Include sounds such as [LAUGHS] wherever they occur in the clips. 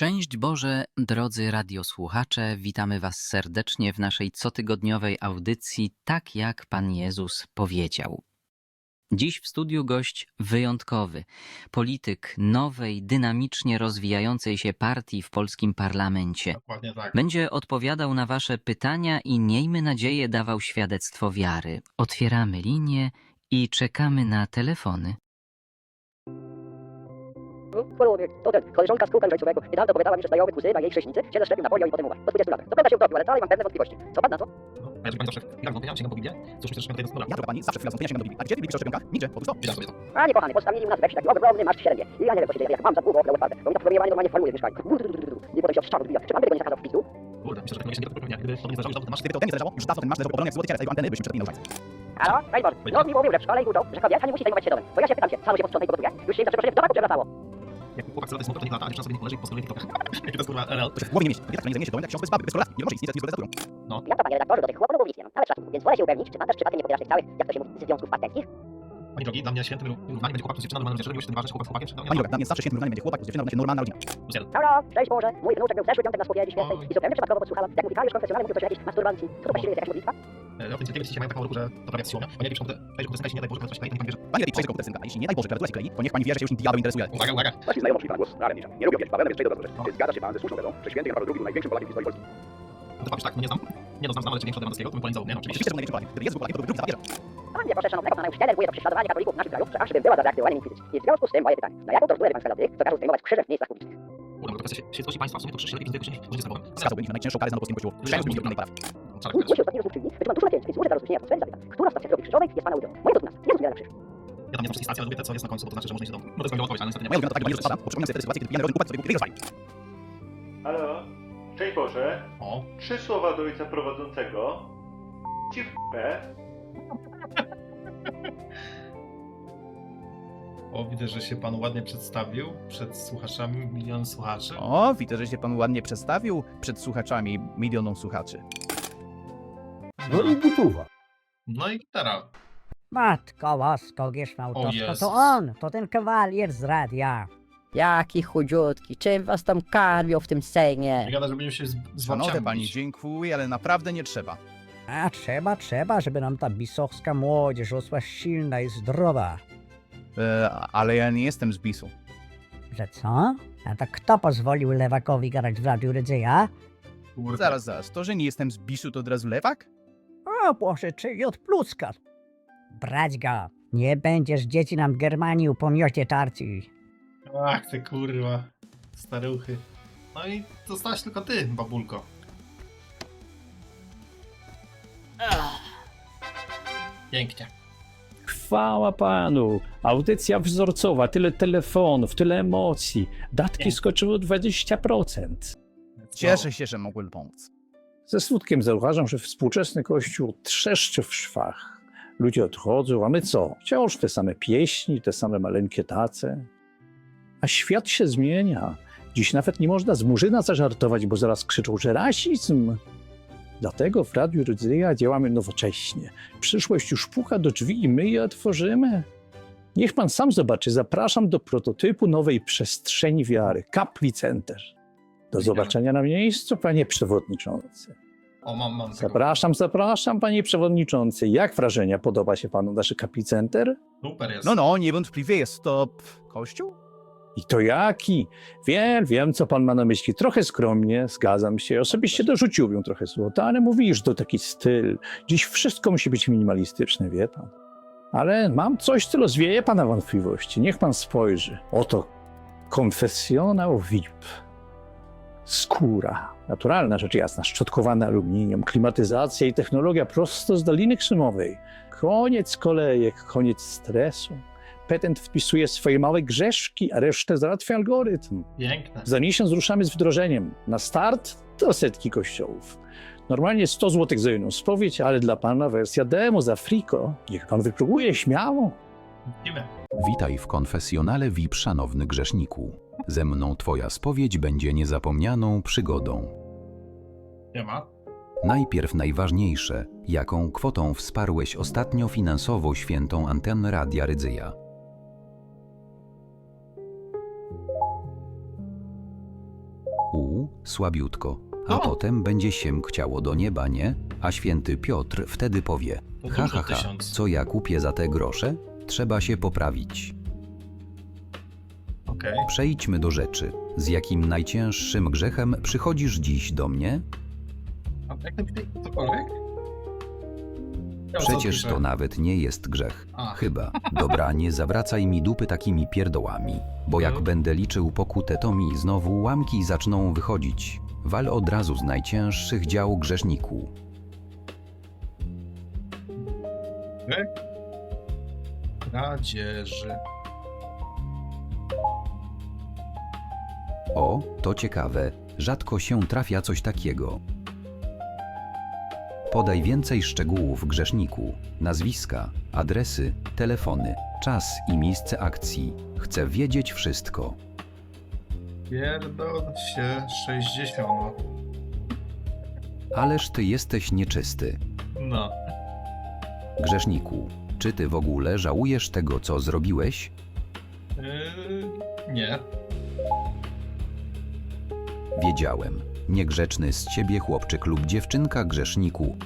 Szczęść Boże, drodzy radiosłuchacze, witamy Was serdecznie w naszej cotygodniowej audycji Tak jak Pan Jezus powiedział. Dziś w studiu gość wyjątkowy, polityk nowej, dynamicznie rozwijającej się partii w polskim parlamencie. Tak. Będzie odpowiadał na Wasze pytania i miejmy nadzieję dawał świadectwo wiary. Otwieramy linię i czekamy na telefony. Człowiek, to ten, koleżanka z kółka lżejcowego. Niedawno powiedziała mi, że znajomy kuzyna jej chrześnicy się zaszczepił na polio i potem umarł. Po 20 latach. To prawda się utopił, ale dalej mam pewne wątpliwości. Co pan na to? No, a jeżeli pani zawsze chwilach wątpienia sięgam po Biblię, cóż myślę, że tego Ja, droga pani, zawsze chwilę zwątpienia sięgam do Biblii. A gdzie ty Biblii o szczepionkach? Nigdzie, otóż to. Wiedziałem sobie to. A nie kochany, postawili u nas we wsi taki ogromny maszt w sierębie. I ja nie wiem, co się dzieje, jak mam za długo okno otwarte. Bo mi to programowanie normalnie faluje w mieszkaniu. Nie potem się od szczawu odbija. Czy pan by tego nie zakazał w pizdu? Kurde, myślę, że się nie doprowadzi. Gdyby to nie zależało, że to masz Gdyby to mnie zależało, już dawno ten masz leżał obrony jak złoty ciele, jego anteny byśmy przed nim nauczali. Halo? Raymond, no mi mówił, że w szkole i uczą, że kobieta nie musi zajmować się domem. To ja się pytam się, samo się posprząta i pogotuje. Już się im za przeproszenie w domu przewracało. Jak chłopak latać smutno, to nie lata, a dziewczyna sobie nie poleży i postuluje TikToka. [LAUGHS] Jaki to jest kurwa się w głowie nie mieści. Kobieta, która nie zajmie się domem, jak ksiądz bez baby, bez korelacji. Nie może istnieć, nic zgodzę Ja to, panie redaktorze, do tych chłopów nic nie mam. Nawet szacunku. Więc wolę się upewnić, czy pan też przypadkiem nie pobierasz tych całych, jak to się mówi, związków partnerskich? Pani drogi, dla mnie świętym równaniem będzie chłopak plus dziewczyna, normalnym wieczorem, miłość, tym ważne, chłopak z chłopakiem, czy to nie Pani droga, dla mnie zawsze świętym wyznaniem będzie chłopak, z dziewczyną, będzie normalna rodzina. Plus. Halo, cześć Boże. Mój wnuczek był w zeszły piątek na spowiedzi świętej i zupełnie przypadkowo podsłuchałem, jak mówi kariusz konfesjonalny mówił coś o jakiejś masturbancji. Co to właściwie jest jakaś modlitwa? E, O tym dzisiaj mają taką ruch, że to prawie wstrzymał. Pani lepiej komputer, weź komputer, jeśli nie daj Boże, ktoś tutaj, to niech pani wie, że... Pani lepiej synka, a jeśli nie daj Boże, klawiatura się klei, to niech pani wie, że się już nim diabeł interesuje. Uwaga, uwaga. Właśnie znajomość mi pan głos Rary Nie lubię wiedzieć, Paweł, przejdę do razu. Czy zgadza się pan ze słuszną tezą, że święty Jan Paweł II był największym Polakiem w historii Polski? No to patrz, tak, no nie znam. Nie no, znam, znam, ale czy Lewandowskiego, to bym Polin nie no, oczywiście. Oczywiście, że był największym Polakiem. Gdyby Jezus był Polakiem, to był drugi za papieżem. Pan wie, proszę szanownego pana, już denerwuje to prześladowanie katolików w naszym kraju, że aż by była za reaktywowaniem inkwizycji. I w związku z tym moje pytanie, na jaką torturę pan skazał tych, co każą zdejmować krzyże w miejscach publicznych? Kurde, no to kwestia świętości państwa, w sumie to krzyż się lepiej zdejmuje krzyż niż życie zabawem. Skazałbym ich na najcięższą karę znaną polskiemu kościołu. Trzeba z innej parafii. Czarek, Musi ostatni rozum krzywdzi, być pan tuż na pięć, więc służy za rozluźnienie atmosfery zapyta, która z stacji drogi krzyżowej jest pana ulubiona? Moje to nas, nie rozumiem na krzyż. Ja tam nie znam wszystkich stacji, ale lubię te, co jest na końcu, bo to znaczy, że można iść do domu. No to jest moja odpowiedź, ale niestety nie Moja ma. ulubiona to tak, że nie rozpada, bo przypominam sobie te sytuacje, kiedy pijany rodem kupak sobie był rozwalił. Halo? Cześć Boże. O, Trzy słowa do ojca prowadzącego. Ci w p. O, widzę, że się pan ładnie przedstawił przed słuchaczami, milion słuchaczy. O, widzę, że się pan ładnie przedstawił przed słuchaczami, milionom słuchaczy. No i butuwa. No i gitara. Matko łasko, Gieszmałtowsko, Jezus. to on, to ten kawalier z radia. Jaki chudziutki, czym was tam karmią w tym Sejmie? Nie gada, że będziemy się z, z Szanowny babciami pani, bić. dziękuję, ale naprawdę nie trzeba. A trzeba, trzeba, żeby nam ta bisowska młodzież rosła silna i zdrowa. E, ale ja nie jestem z BIS-u. Że co? A to kto pozwolił lewakowi grać w radiu Rydzyja? Kurde. Zaraz, zaraz, to, że nie jestem z BIS-u, to od razu lewak? O Boże, czyli od pluska. Brać go. Nie będziesz dzieci nam Germanii po miocie tarci. Ach, ty kurwa. Staruchy. No i zostałaś tylko ty, babulko. Pięknie. Chwała panu. Audycja wzorcowa, tyle telefonów, tyle emocji. Datki skoczyły o 20%. Cieszę się, że mogłem pomóc. Ze smutkiem zauważam, że współczesny kościół trzeszczy w szwach. Ludzie odchodzą, a my co? Wciąż te same pieśni, te same maleńkie tace. A świat się zmienia. Dziś nawet nie można z murzyna zażartować, bo zaraz krzyczą, że rasizm. Dlatego w Radiu Rydzyja działamy nowocześnie. Przyszłość już puka do drzwi i my je otworzymy. Niech pan sam zobaczy. Zapraszam do prototypu nowej przestrzeni wiary, Kapli Center. Do zobaczenia na miejscu, panie przewodniczący. O, mam, mam tego. Zapraszam, zapraszam, panie przewodniczący. Jak wrażenia? Podoba się panu nasz kapicenter? Super jest. No, no, niewątpliwie jest to kościół? I to jaki? Wiem, wiem, co pan ma na myśli. Trochę skromnie, zgadzam się. Osobiście dorzuciłbym trochę złota, ale mówisz, to taki styl. Dziś wszystko musi być minimalistyczne, wie pan. Ale mam coś, co rozwieje pana wątpliwości. Niech pan spojrzy. Oto konfesjonał VIP. Skóra. Naturalna rzecz jasna, szczotkowane aluminium, klimatyzacja i technologia prosto z Doliny Krzymowej. Koniec kolejek, koniec stresu. Petent wpisuje swoje małe grzeszki, a resztę załatwia algorytm. Piękne. Za miesiąc ruszamy z wdrożeniem. Na start to setki kościołów. Normalnie 100 zł za jedną spowiedź, ale dla pana wersja demo za friko. Niech pan wypróbuje śmiało. Witaj w konfesjonale VIP, szanowny grzeszniku. Ze mną Twoja spowiedź będzie niezapomnianą przygodą. Nie ma. Najpierw najważniejsze, jaką kwotą wsparłeś ostatnio finansowo świętą antenę Radia Rydzyja. Słabiutko. A potem będzie się chciało do nieba, nie? A święty Piotr wtedy powie: Ha, dużo ha, ha, tysiąc. co ja kupię za te grosze? Trzeba się poprawić. Okej. Przejdźmy do rzeczy. Z jakim najcięższym grzechem przychodzisz dziś do mnie? A jak napisać cokolwiek? Co Przecież to nawet nie jest grzech. Chyba. Dobra, nie zawracaj mi dupy takimi pierdołami, bo jak Mhm. będę liczył pokutę, to mi znowu łamki zaczną wychodzić. Wal od razu z najcięższych dział grzeszniku. Kradzieży. O, to ciekawe, rzadko się trafia coś takiego. Podaj więcej szczegółów grzeszniku, nazwiska, adresy, telefony, czas i miejsce akcji. Chcę wiedzieć wszystko. Pierdol się 60. Ależ ty jesteś nieczysty. No. Grzeszniku, czy ty w ogóle żałujesz tego, co zrobiłeś? Yy, nie. Wiedziałem. Niegrzeczny z ciebie chłopczyk lub dziewczynka grzeszniku.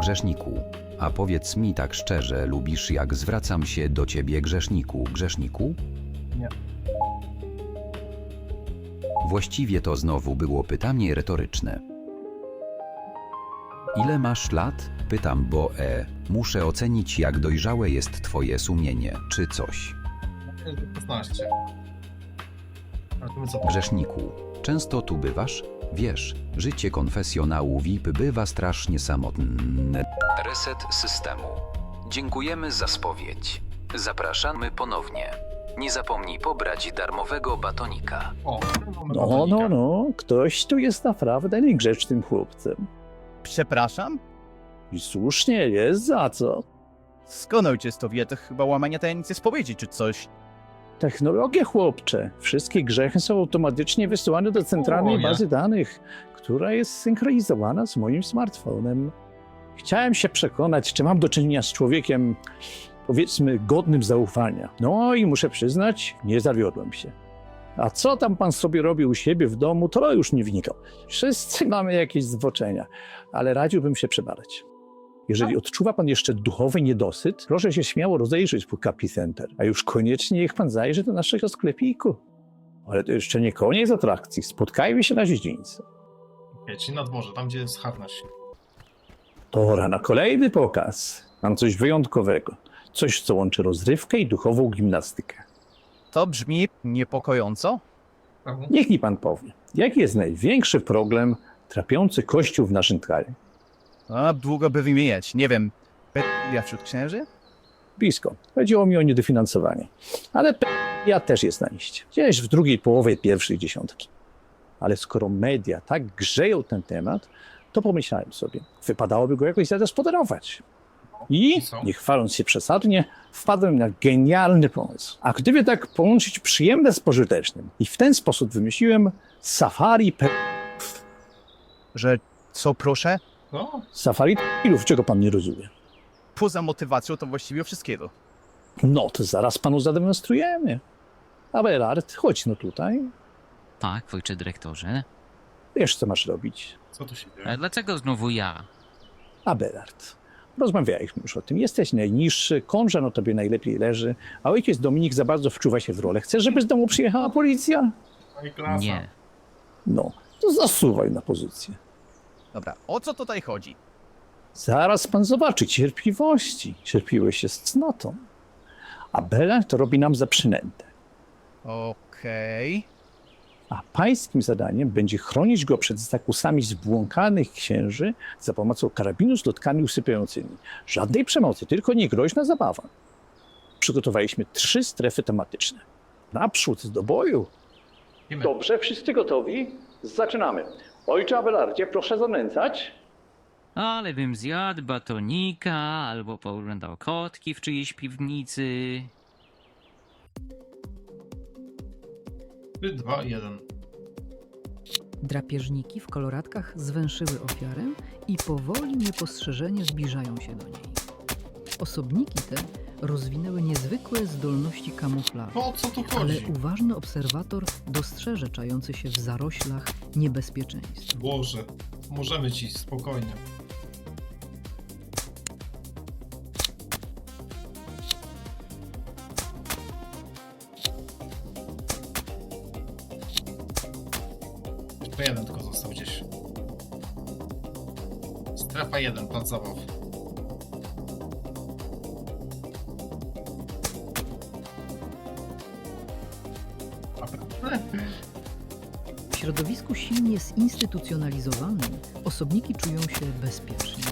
Grzeszniku, a powiedz mi tak szczerze, lubisz jak zwracam się do ciebie grzeszniku, grzeszniku? Nie. Właściwie to znowu było pytanie retoryczne. Ile masz lat? Pytam, bo e, muszę ocenić jak dojrzałe jest twoje sumienie, czy coś. Jest 15. A to my co? Grzeszniku, często tu bywasz? Wiesz, życie konfesjonału VIP bywa strasznie samotne. Reset systemu. Dziękujemy za spowiedź. Zapraszamy ponownie. Nie zapomnij pobrać darmowego batonika. O, No, no, no, ktoś tu jest naprawdę niegrzecznym chłopcem. Przepraszam? I słusznie, jest za co. Skąd ojciec to wie? To chyba łamanie tajemnicy spowiedzi czy coś. Technologia, chłopcze. Wszystkie grzechy są automatycznie wysyłane do centralnej bazy danych, która jest synchronizowana z moim smartfonem. Chciałem się przekonać, czy mam do czynienia z człowiekiem, powiedzmy, godnym zaufania. No i muszę przyznać, nie zawiodłem się. A co tam pan sobie robi u siebie w domu, to już nie wnikał. Wszyscy mamy jakieś zwoczenia, ale radziłbym się przebadać. Jeżeli odczuwa pan jeszcze duchowy niedosyt, proszę się śmiało rozejrzeć po Kapi Center, a już koniecznie niech pan zajrzy do naszego sklepiku. Ale to jeszcze nie koniec atrakcji. Spotkajmy się na dziedzińcu. Okej, czyli na dworze, tam gdzie jest harnaś. Pora na kolejny pokaz. Mam coś wyjątkowego. Coś, co łączy rozrywkę i duchową gimnastykę. To brzmi niepokojąco. Niech mi pan powie, jaki jest największy problem trapiący Kościół w naszym kraju? A długo by wymieniać. Nie wiem. Pedofilia wśród księży? Blisko. Chodziło mi o niedofinansowanie. Ale ja też jest na liście. Gdzieś w drugiej połowie pierwszej dziesiątki. Ale skoro media tak grzeją ten temat, to pomyślałem sobie, wypadałoby go jakoś zadespoderować. I, nie chwaląc się przesadnie, wpadłem na genialny pomysł. A gdyby tak połączyć przyjemne z pożytecznym, i w ten sposób wymyśliłem safari pe... Że co proszę? No, Safari czego pan nie rozumie. Poza motywacją to właściwie wszystkiego. No to zaraz panu zademonstrujemy. Abelard, chodź no tutaj. Tak, ojcze dyrektorze. Wiesz, co masz robić. co tu się A dzieje? dlaczego znowu ja? Abelard. Rozmawialiśmy już o tym. Jesteś najniższy, konża no tobie najlepiej leży, a ojciec Dominik za bardzo wczuwa się w rolę. Chcesz, żeby z domu przyjechała policja? No i klasa. Nie. No, to zasuwaj na pozycję. Dobra, o co tutaj chodzi? Zaraz pan zobaczy cierpliwości. Cierpiłeś się z cnotą. Abelard to robi nam za przynętę. Okej. A pańskim zadaniem będzie chronić go przed zakusami zbłąkanych księży za pomocą karabinu z lotkami usypiającymi. Żadnej przemocy, tylko niegroźna zabawa. Przygotowaliśmy trzy strefy tematyczne. Naprzód do boju. Dobrze, wszyscy gotowi? Zaczynamy. Ojcze Abelardzie, proszę zanęcać. Ale bym zjadł batonika albo pooglądał kotki w czyjejś piwnicy. 3, 2, 1. Drapieżniki w koloratkach zwęszyły ofiarę i powoli niepostrzeżenie zbliżają się do niej. Osobniki te rozwinęły niezwykłe zdolności kamuflażu. O co tu Ale chodzi? uważny obserwator dostrzeże czający się w zaroślach niebezpieczeństwo. Boże, możemy ci spokojnie. To jeden tylko został gdzieś. Strefa 1, plac zabaw. W środowisku silnie zinstytucjonalizowanym osobniki czują się bezpiecznie.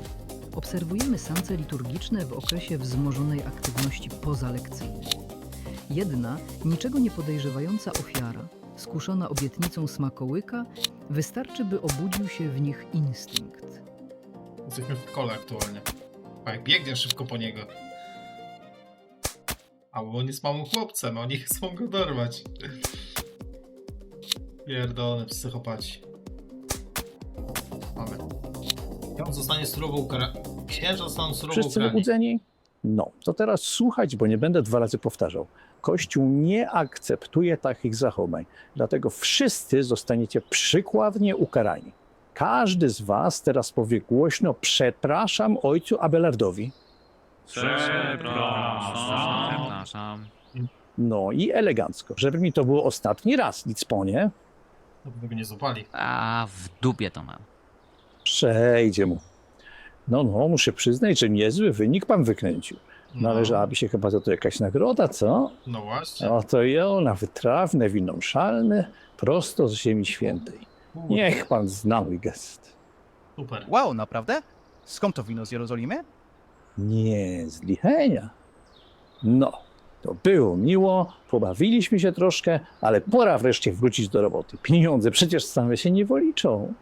Obserwujemy sance liturgiczne w okresie wzmożonej aktywności pozalekcyjnej. Jedna, niczego nie podejrzewająca ofiara, skuszona obietnicą smakołyka, wystarczy, by obudził się w nich instynkt. Jesteśmy w kole aktualnie. Tak, biegnie szybko po niego. A on jest małym chłopcem, oni chcą go dorwać. Pierdolone psychopaci. Mamy. Ksiądz zostanie surowo ukarany. Księża zostaną surowo Wszyscy ukarani. wybudzeni? No, to teraz słuchać, bo nie będę dwa razy powtarzał. Kościół nie akceptuje takich zachowań, dlatego wszyscy zostaniecie przykładnie ukarani. Każdy z was teraz powie głośno przepraszam ojcu Abelardowi. Przepraszam. No i elegancko, żeby mi to było ostatni raz, nic po nie. No, by go nie złapali. A w dupie to mam. Przejdzie mu. No, no, muszę przyznać, że niezły wynik pan wykręcił. Należałaby się chyba za to jakaś nagroda, co? No właśnie. Oto i ona, wytrawne, wino szalne, prosto z ziemi świętej. Kurde, Niech pan zna mój gest. Super. Wow, naprawdę? Skąd to wino z Jerozolimy? Nie z Lichenia. No, to było miło, pobawiliśmy się troszkę, ale pora wreszcie wrócić do roboty. Pieniądze przecież same się nie woliczą.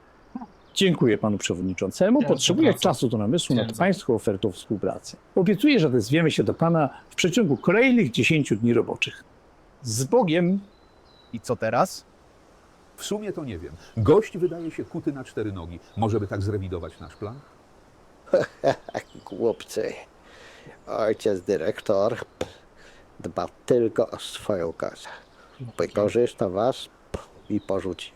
Dziękuję panu przewodniczącemu. Potrzebuję czasu do namysłu nad pańską ofertą współpracy. Obiecuję, że odezwiemy się do pana w przeciągu kolejnych 10 dni roboczych. Z Bogiem! I co teraz? W sumie to nie wiem. Gość wydaje się kuty na cztery nogi. Może by tak zrewidować nasz plan? [LAUGHS] Głupcy. Ojciec dyrektor dba tylko o swoją kasę. Wykorzysta was i porzuci.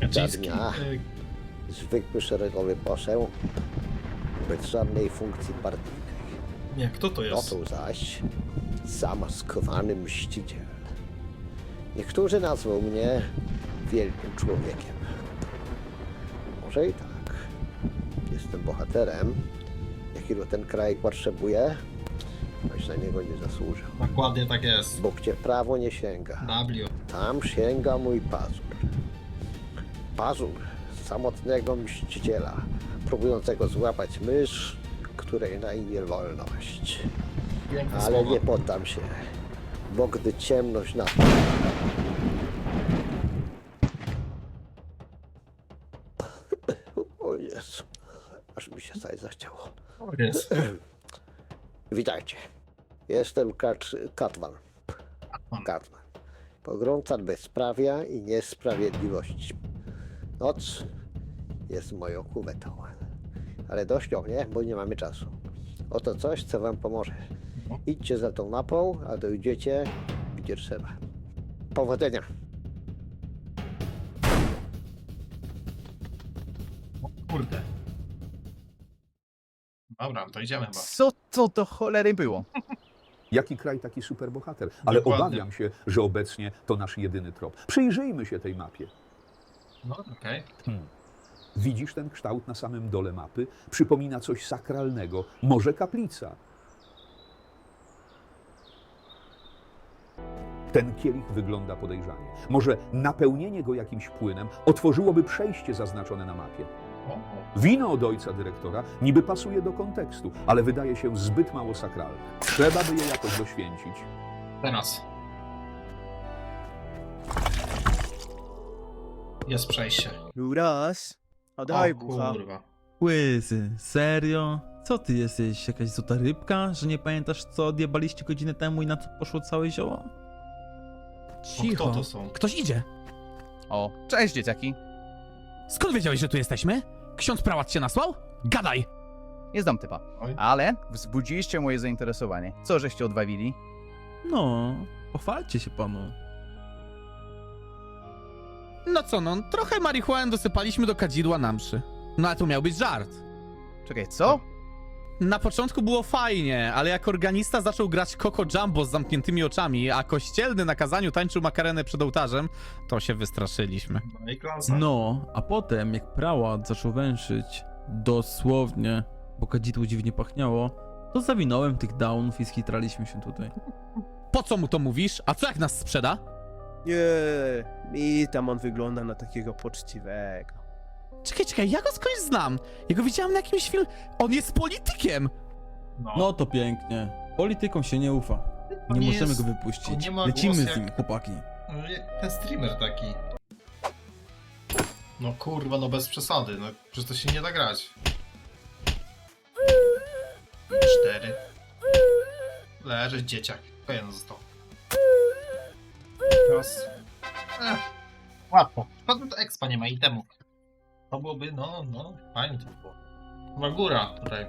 Kaczyński. dnia. Zwykły szeregowy poseł, bez żadnej funkcji partyjnej. Nie, kto to jest? tu zaś zamaskowany mściciel. Niektórzy nazwą mnie wielkim człowiekiem. Może i tak. Jestem bohaterem, jakiego ten kraj potrzebuje, choć na niego nie zasłużył. Dokładnie tak jest. Bo gdzie prawo nie sięga, W. tam sięga mój pazur. Pazur samotnego mściciela, próbującego złapać mysz, której na imię wolność. Piękne Ale słowa. nie poddam się, bo gdy ciemność na Jest. [CLEARS THROAT] Witajcie. Jestem Kat Katwan. Katwan. Pogromca bezprawia i niesprawiedliwości. Noc jest moją kuwetą. Ale dość o mnie, bo nie mamy czasu. Oto coś, co wam pomoże. Idźcie za tą mapą, a dojdziecie, gdzie trzeba. Powodzenia. Dobra, to idziemy chyba. Co to do cholery było? Jaki kraj, taki superbohater. Ale Dokładnie. obawiam się, że obecnie to nasz jedyny trop. Przyjrzyjmy się tej mapie. No, okej. Widzisz ten kształt na samym dole mapy? Przypomina coś sakralnego. Może kaplica. Ten kielich wygląda podejrzanie. Może napełnienie go jakimś płynem otworzyłoby przejście zaznaczone na mapie. Wino od ojca dyrektora niby pasuje do kontekstu, ale wydaje się zbyt mało sakralne. Trzeba by je jakoś doświęcić. Teraz. Jest przejście. Luras, O oddaj bucha. kurwa. Łyzy, serio? Co ty jesteś? Jakaś złota rybka? Że nie pamiętasz co odjebaliście godzinę temu i na co poszło całe zioło? O, kto to są? Ktoś idzie. O, cześć dzieciaki. Skąd wiedziałeś, że tu jesteśmy? Ksiądz prałat cię nasłał? Gadaj! Nie znam typa. Oj. Ale wzbudziliście moje zainteresowanie. Co żeście odwawili? No, pochwalcie się panu. No co no, trochę marihuany dosypaliśmy do kadzidła na mszy. No ale to miał być żart. Czekaj, co? Na początku było fajnie, ale jak organista zaczął grać Coco Jumbo z zamkniętymi oczami, a kościelny na kazaniu tańczył makarenę przed ołtarzem, to się wystraszyliśmy. No i klasa. No, a potem jak prałat zaczął węszyć, dosłownie, bo kadzidło dziwnie pachniało, to zawinąłem tych downów i skitraliśmy się tutaj. Po co mu to mówisz? A co jak nas sprzeda? Nie, i tam on wygląda na takiego poczciwego. Czekaj, czekaj, ja go skądś znam. Ja go widziałem na jakimś film. On jest politykiem! No. No to pięknie. Politykom się nie ufa. Nie nie możemy jest- go on wypuścić. nie ma Lecimy głosu z nim, jak- chłopaki. No, jak Ten streamer taki. No kurwa, no bez przesady, no przecież to się nie da grać. Cztery. Leży dzieciak. Jeden został. Teraz. Ech, łatwo. Szkoda, że expa nie ma i temu. To byłoby, no, no, fajnie to było. Chyba góra tutaj.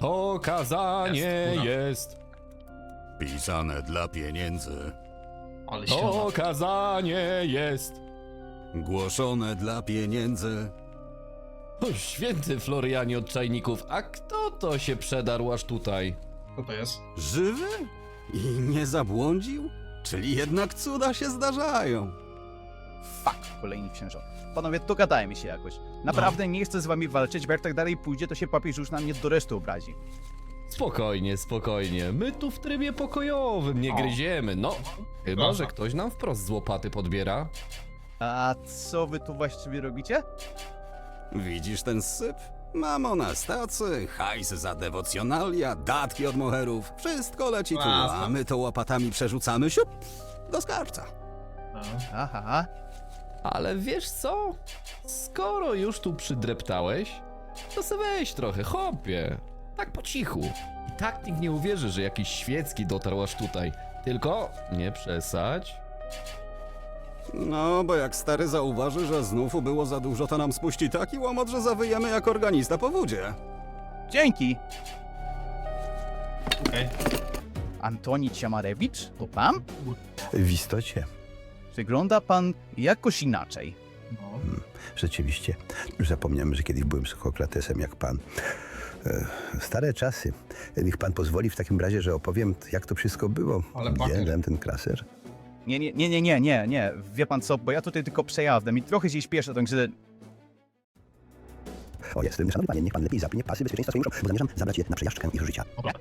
To kazanie Jest, jest. Pisane dla pieniędzy. Ale To ściana. kazanie jest. Głoszone dla pieniędzy. O, święty Florianie od czajników, a kto to się przedarł aż tutaj? Co to jest? Żywy? I nie zabłądził? Czyli jednak cuda się zdarzają. Fuck, kolejni księża. Panowie, dogadajmy się jakoś. Naprawdę nie chcę z wami walczyć, bo jak tak dalej pójdzie, to się papież już na mnie do reszty obrazi. Spokojnie, spokojnie. My tu w trybie pokojowym nie O. gryziemy, no. Chyba, że ktoś nam wprost z łopaty podbiera. A co wy tu właściwie robicie? Widzisz ten syp? Mamo na stacy, hajs za dewocjonalia, datki od moherów. Wszystko leci tu, a my to łopatami przerzucamy siup do skarbca. No. Aha, Ale wiesz co? Skoro już tu przydreptałeś, to se weź trochę, hopie. Tak po cichu. I tak nikt nie uwierzy, że jakiś świecki dotarł aż tutaj. Tylko nie przesadź. No, bo jak stary zauważy, że znów było za dużo, to nam spuści taki łomot, że zawyjemy jak organista po wódzie. dzięki! Okej. Antoni Ciamarewicz? To pan? W istocie, Wygląda pan jakoś inaczej. No. rzeczywiście. Już zapomniałem, że kiedyś byłem Sokratesem jak pan. E, Stare czasy. Niech pan pozwoli w takim razie, że opowiem, jak to wszystko było. Ale Gdzie dałem ten kraser? Nie, nie, nie, nie, nie, nie, nie. Wie pan co, bo ja tutaj tylko przejazdem i trochę się śpieszę, także... O, jestem. Szanowny panie, niech pan lepiej zapnie pasy bezpieczeństwa swoim bo zamierzam zabrać je na przejażdżkę ich życia. Dobra.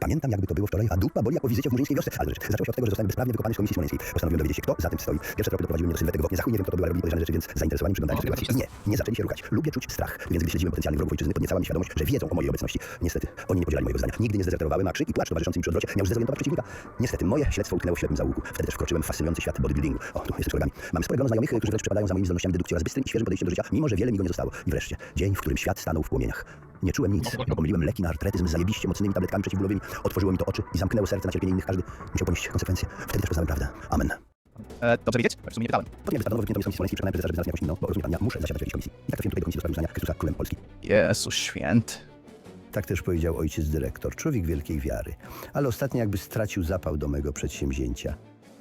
Pamiętam, jakby to było wczoraj, a dupa boli jak po wizycie w murzyńskiej wiosce. Ale zaczęło się od tego, że zostałem bezprawnie wykopany z komisji smoleńskiej. Postanowiłem dowiedzieć się, kto za tym stoi. Pierwsze tropy doprowadziły mnie do sylwetek w oknie zachu i nie wiem, kto to był, ale robili podejrzane rzeczy, więc zainteresowani przyglądali się sytuacji. I nie, nie zaczęli się ruchać. Lubię czuć strach, więc gdy śledziłem potencjalnych wrogów ojczyzny, podniecała mnie świadomość, że wiedzą o mojej obecności. Niestety, oni nie podzielali mojego zdania. Nigdy nie zdezerterowałem, a krzyk i płacz towarzyszący mi przy odwrocie miał zdezorientować przeciwnika. Niestety, moje śledztwo utknęło w ślepym zaułku. Wtedy też wkroczyłem w fascynujący świat bodybuildingu. O, tu jestem z kolegami. Mam spore grono znajomych, którzy wręcz przepadają za moimi zdolnościami dedukcji oraz bystrym i świeżym podejściem do życia, mimo że wiele mi go nie zostało. I wreszcie, dzień, w którym świat stanął w płomieniach. Nie czułem nic, bo pomyliłem leki na artretyzm z zajebiście mocnymi tabletkami przeciwbólowymi. Otworzyło mi to oczy i zamknęło serce na cierpienie innych. Każdy musiał ponieść konsekwencje. Wtedy też poznałem prawdę. Amen. E, dobrze wiedzieć? W sumie nie pytałem. Potem bezprawną wypnięto mi z komisji smoleńskiej, przekonałem prezesa, żeby znalazł jakoś inną, bo rozumie pan, ja muszę zasiadać w jakiejś komisji. I tak trafiłem tutaj do komisji do spraw uznania Chrystusa królem Polski. Jezus święty. Tak też powiedział ojciec dyrektor, człowiek wielkiej wiary. Ale ostatnio jakby stracił zapał do mego przedsięwzięcia.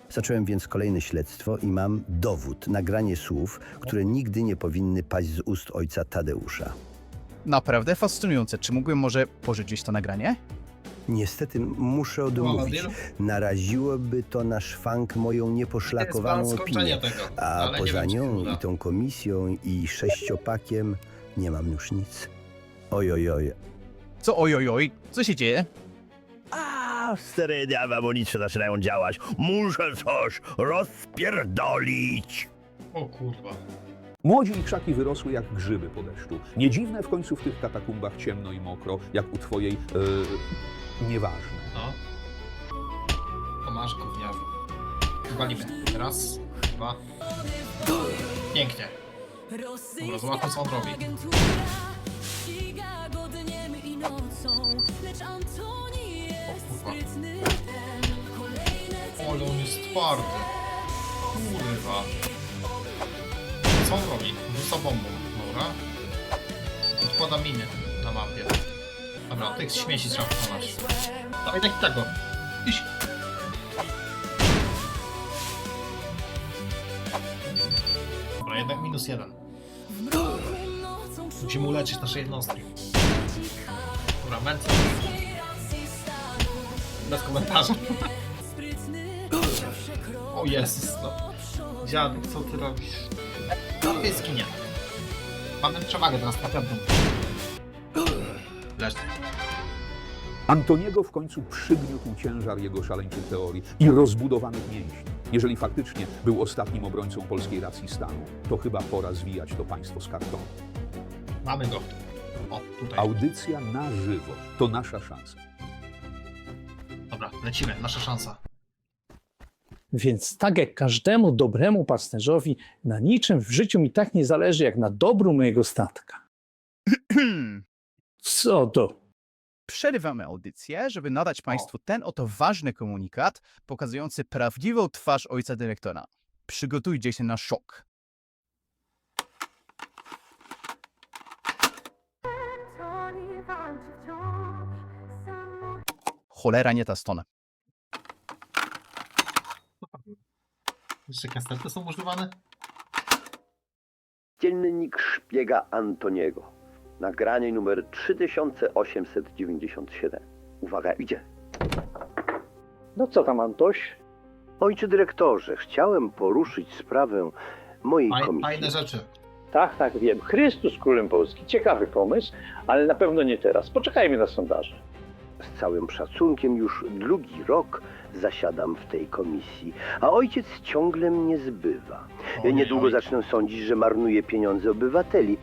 Zacząłem więc kolejne śledztwo i mam dowód, nagranie słów, które nigdy nie powinny paść z ust ojca Tadeusza. Naprawdę fascynujące. Czy mógłbym może pożyczyć to nagranie? Niestety muszę odmówić. Naraziłoby to na szwank moją nieposzlakowaną To jest plan opinię. tego, A ale nie poza wiem, czy się nią uda. i tą komisją i sześciopakiem nie mam już nic. Oj, oj, oj. Co oj, oj, oj? Co się dzieje? A, sterydy amunicja zaczynają działać. Muszę coś rozpierdolić. O kurwa. Młodzi i krzaki wyrosły jak grzyby po deszczu. Nie dziwne w końcu w tych katakumbach ciemno i mokro, jak u twojej... Yy, nieważne. No. To masz gówniarzu. Walimy. Raz, dwa. Pięknie. Dobra, zobaczmy co on robi. O kurwa. Ale on jest twardy. Kurwa. Co on robi? Rzuca bombą. Dobra. Odkłada miny. na mapie. Dobra, tych śmieci trzeba pokonać. Dawaj tak i tego. Iść. Dobra, jednak minus jeden. Musimy uleczyć nasze jednostki. Dobra, Mentor. Bez komentarzy. O Jezus, no. Dziadu, co ty robisz? No, pieski nie. Mamy przewagę teraz na pewno. Leż. Antoniego w końcu przygniótł ciężar jego szaleńczych teorii i rozbudowanych mięśni. Jeżeli faktycznie był ostatnim obrońcą polskiej racji stanu, to chyba pora zwijać to państwo z kartonu. Mamy go. O, tutaj. Audycja na żywo to nasza szansa. Dobra, lecimy, nasza szansa. Więc tak jak każdemu dobremu pasterzowi, na niczym w życiu mi tak nie zależy, jak na dobru mojego statka. [CLEARS THROAT] Co to? Przerywamy audycję, żeby nadać Państwu ten oto ważny komunikat pokazujący prawdziwą twarz ojca dyrektora. Przygotujcie się na szok. Cholera, nie ta strona. Jeszcze kastety są używane? Dziennik szpiega Antoniego. Nagranie numer 3897. Uwaga, idzie. No co tam, Antoś? Ojcze dyrektorze, chciałem poruszyć sprawę mojej Faj, komisji. fajne rzeczy. Tak, tak, wiem. Chrystus królem Polski. Ciekawy pomysł, ale na pewno nie teraz. Poczekajmy na sondaże. Z całym szacunkiem już drugi rok zasiadam w tej komisji, a ojciec ciągle mnie zbywa. Ojej, Niedługo zacznę sądzić, że marnuje pieniądze obywateli.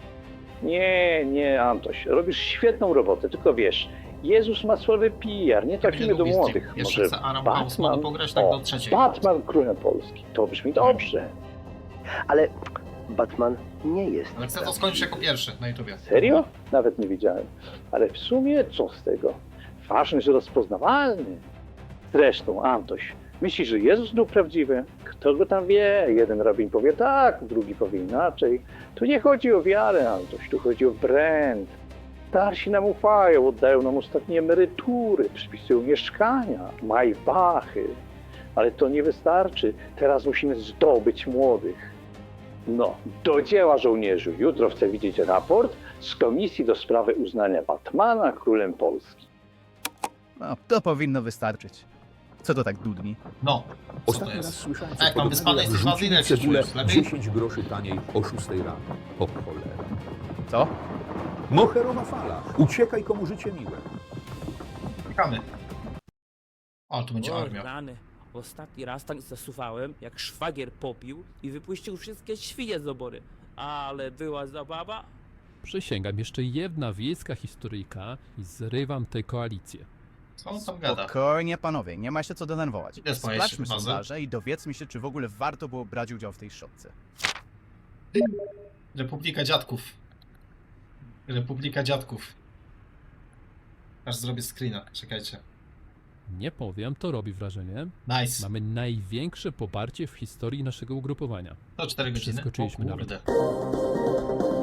Nie, nie, Antoś. Robisz świetną robotę, tylko wiesz, Jezus ma słaby PR. Nie trafimy do lubię młodych. Jeszcze Może Batman? pograć tak O, do trzeciej. Batman królem Polski. To brzmi dobrze. Ale Batman nie jest. Ale chcę to skończyć jako pierwszy na YouTubie. Serio? Nawet nie widziałem. Ale w sumie co z tego? Ważny, że rozpoznawalny. Zresztą, Antoś, myślisz, że Jezus był prawdziwy? Kto go tam wie? Jeden rabin powie tak, drugi powie inaczej. Tu nie chodzi o wiarę, Antoś, tu chodzi o brand. Starsi nam ufają, oddają nam ostatnie emerytury, przypisują mieszkania, majbachy. Ale to nie wystarczy. Teraz musimy zdobyć młodych. No, do dzieła żołnierzu. Jutro chcę widzieć raport z Komisji do sprawy uznania Batmana królem Polski. No, to powinno wystarczyć. Co to tak dudni? No, Ostatni raz słyszałem A jak mam wyspane jesteś rzucili wazynek, się cebulę lepiej? 10 groszy taniej o 6 rano. O cholera. Co? Moherowa fala. Uciekaj komu życie miłe. Czekamy. O, tu będzie O, armia. rany. Ostatni raz tak zasuwałem, jak szwagier popił i wypuścił wszystkie świnie z obory. Ale była zabawa. Przysięgam, jeszcze jedna wiejska historyjka i zrywam tę koalicję. Co on tam gada? Spokojnie, panowie, nie ma się co denerwować. Idę Sprawdźmy bazę. sondaże i dowiedzmy się, czy w ogóle warto było brać udział w tej szopce. Republika Dziadków. Republika Dziadków. Aż zrobię screena, czekajcie. Nie powiem, to robi wrażenie. Nice. Mamy największe poparcie w historii naszego ugrupowania. To 4 godziny. Przeskoczyliśmy o nawet. kurde.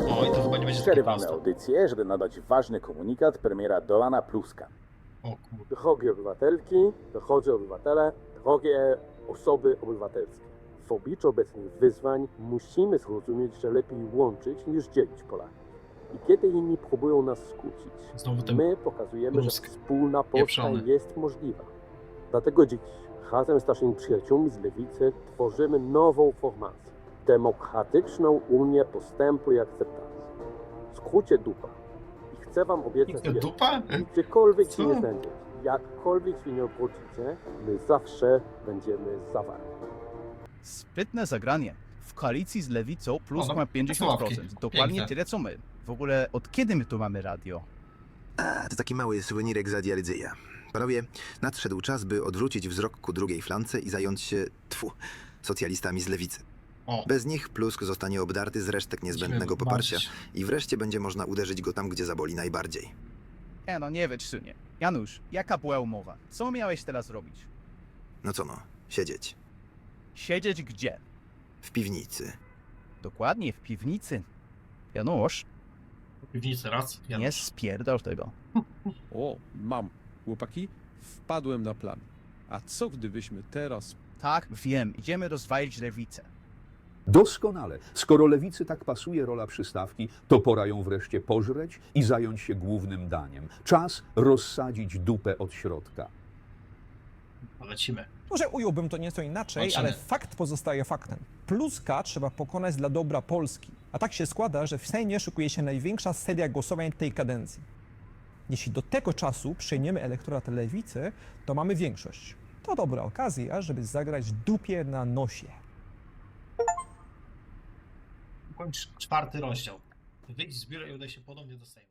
Oj, to chyba nie będzie takie Przerywamy audycję, żeby nadać ważny komunikat premiera Dolana Pluska. Drogie obywatelki, drodzy obywatele, drogie osoby obywatelskie. W obliczu obecnych wyzwań musimy zrozumieć, że lepiej łączyć niż dzielić Polaków. I kiedy inni próbują nas skłócić, my pokazujemy, że wspólna Polska jest możliwa. Dlatego dziś razem z naszymi przyjaciółmi z Lewicy tworzymy nową formację. Demokratyczną Unię Postępu i Akceptacji. W skrócie dupa. Chcę wam obiecać jedno. Dupa? Gdziekolwiek Co? się nie znajdziecie, jakkolwiek się nie obrócicie, my zawsze będziemy za wami. Sprytne zagranie. W koalicji z lewicą plus O, no, ma 50%. sławki. Dokładnie Piękne. tyle co my. W ogóle od kiedy my tu mamy radio? A, to taki mały suwenirek za diarydzieja. Panowie, nadszedł czas, by odwrócić wzrok ku drugiej flance i zająć się, tfu, socjalistami z lewicy. O. Bez nich Plusk zostanie obdarty z resztek niezbędnego poparcia i wreszcie będzie można uderzyć go tam, gdzie zaboli najbardziej. Nie no, nie wiesz, synie. Janusz, jaka była umowa? Co miałeś teraz robić? No co no, siedzieć. Siedzieć gdzie? W piwnicy. Dokładnie, w piwnicy. Janusz, Piwnicy raz. Janusz. Nie spierdol tego. [LAUGHS] O, mam. Chłopaki, wpadłem na plan. A co gdybyśmy teraz... Tak, wiem, idziemy rozwalić lewicę. Doskonale. Skoro lewicy tak pasuje rola przystawki, to pora ją wreszcie pożreć i zająć się głównym daniem. Czas rozsadzić dupę od środka. Lecimy. Może ująłbym to nieco inaczej, Lecimy. ale fakt pozostaje faktem. Pluska trzeba pokonać dla dobra Polski. A tak się składa, że w Sejmie szykuje się największa seria głosowań tej kadencji. Jeśli do tego czasu przejmiemy elektorat lewicy, to mamy większość. To dobra okazja, żeby zagrać dupie na nosie. Kończ czwarty rozdział. Wyjdź z biura i udaj się ponownie do Sejmu.